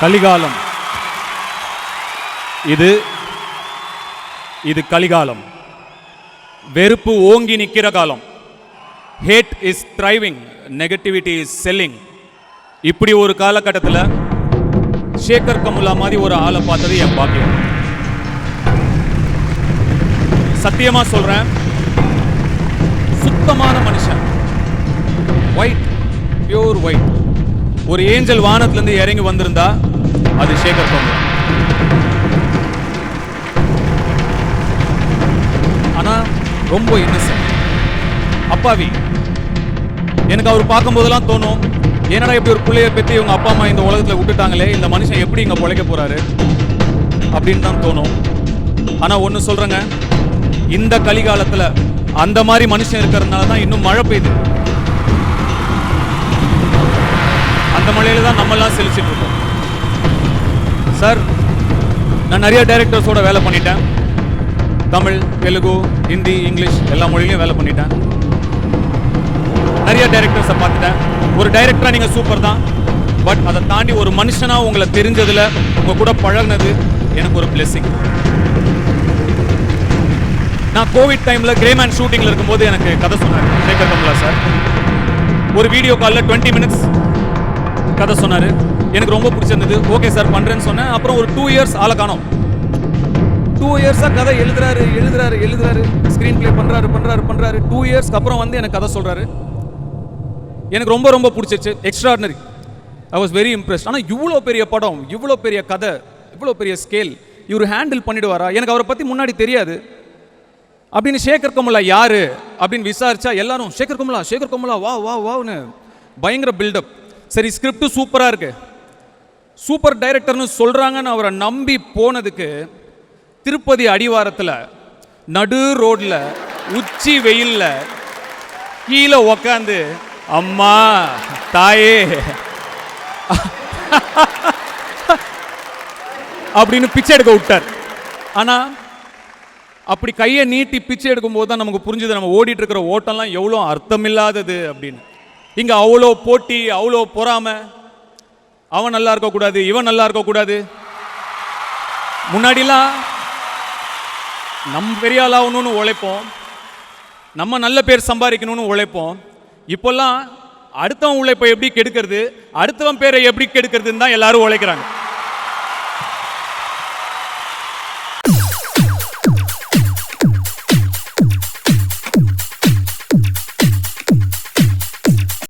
கலிகாலம். இது இது கலிகாலம். வெறுப்பு ஓங்கி நிற்கிற காலம். Hate is thriving negativity is selling இப்படி ஒரு காலகட்டத்தில் சேகர் கமுலா மாதிரி ஒரு ஆளை பார்த்தது என் பாக்கியம். சத்தியமா சொல்றேன் சுத்தமான மனுஷன். ஒயிட் பியூர் ஒயிட் ஒரு ஏஞ்சல் வானத்துலேருந்து இறங்கி வந்திருந்தா அது சேகர் கமுலா ஆனா ரொம்ப இன்னசென்ட் அப்பாவி எனக்கு அவர் பார்க்கும்போதெல்லாம் தோணும் என்னடா இப்படி ஒரு பிள்ளைய பற்றி இவங்க அப்பா அம்மா இந்த உலகத்தில் விட்டுட்டாங்களே இந்த மனுஷன் எப்படி இங்கே பிழைக்க போகிறாரு அப்படின்னு தான் தோணும். ஆனால் ஒன்று சொல்கிறேங்க இந்த கலிகாலத்தில் அந்த மாதிரி மனுஷன் இருக்கிறதுனால தான் இன்னும் மழை பெய்யுது. அந்த மழையில தான் நம்மெல்லாம் செலுத்திட்டு இருக்கோம். சார் நான் நிறைய டைரக்டர்ஸோட வேலை பண்ணிட்டேன். தமிழ் தெலுங்கு ஹிந்தி இங்கிலீஷ் எல்லா மொழியிலையும் வேலை பண்ணிட்டேன். நிறைய டைரக்டர்ஸை பார்த்துட்டேன். ஒரு டைரக்டராக நீங்கள் சூப்பர் தான். பட் அதை தாண்டி ஒரு மனுஷனாக உங்களை தெரிஞ்சதில் உங்கள் கூட பழகுனது எனக்கு ஒரு பிளெஸ்ஸிங் நான் கோவிட் டைமில் கிரேமேன் ஷூட்டிங்கில் இருக்கும்போது எனக்கு கதை சொன்னார் சேகர் கமலா சார் ஒரு வீடியோ காலில் டுவெண்ட்டி மினிட்ஸ் கதை சொன்னார். எனக்கு ரொம்ப பிடிச்சிருந்தது. ஓகே சார் பண்ணுறேன்னு சொன்னேன். அப்புறம் ஒரு டூ இயர்ஸ் ஆளை காணோம். டூ இயர்ஸாக கதை எழுதுறாரு எழுதுறாரு எழுதுறாரு. ஸ்க்ரீன் ப்ளே பண்ணுறாரு பண்ணுறாரு பண்ணுறாரு டூ இயர்ஸ்க்கு அப்புறம் வந்து எனக்கு கதை சொல்கிறாரு எனக்கு ரொம்ப ரொம்ப பிடிச்சிருச்சு. Extraordinary I was very impressed ஆனால் இவ்வளோ பெரிய படம் இவ்வளோ பெரிய கதை இவ்வளோ பெரிய ஸ்கேல் இவர் ஹேண்டில் பண்ணிடுவாரா? எனக்கு அவரை பற்றி முன்னாடி தெரியாது. அப்படின்னு சேகர் கமலா யார்? அப்படின்னு விசாரிச்சா எல்லாரும் சேகர் கமலா சேகர் கமலா வா வா வான்னு பயங்கர பில்டப் சரி ஸ்கிரிப்ட் சூப்பராக இருக்கு. சூப்பர் டைரக்டர்னு சொல்கிறாங்கன்னு அவரை நம்பி போனதுக்கு திருப்பதி அடிவாரத்தில் நடு ரோட்டில் உச்சி வெயிலில் கீழே உக்காந்து அம்மா தாயே. அப்படின்னு பிச்சை எடுக்க விட்டார். ஆனால் அப்படி கையை நீட்டி பிச்சை எடுக்கும்போது தான் நமக்கு புரிஞ்சுது நம்ம ஓடிட்டு இருக்கிற ஓட்டம்லாம் எவ்வளோ அர்த்தமில்லாதது அப்படின்னு. இங்கே அவ்வளோ போட்டி அவ்வளோ பொறாமை. அவன் நல்லா இருக்கக்கூடாது இவன் நல்லா இருக்கக்கூடாது முன்னாடிலாம் நம் பெரிய ஆளாகணும்னு உழைப்போம். நம்ம நல்ல பேர் சம்பாதிக்கணும்னு உழைப்போம். இப்போல்லாம் அடுத்தவன் உழைப்பை எப்படி கெடுக்கிறது அடுத்தவன் பேரை எப்படி கெடுக்கிறதுன்னு தான் எல்லாரும் உழைக்கிறாங்க.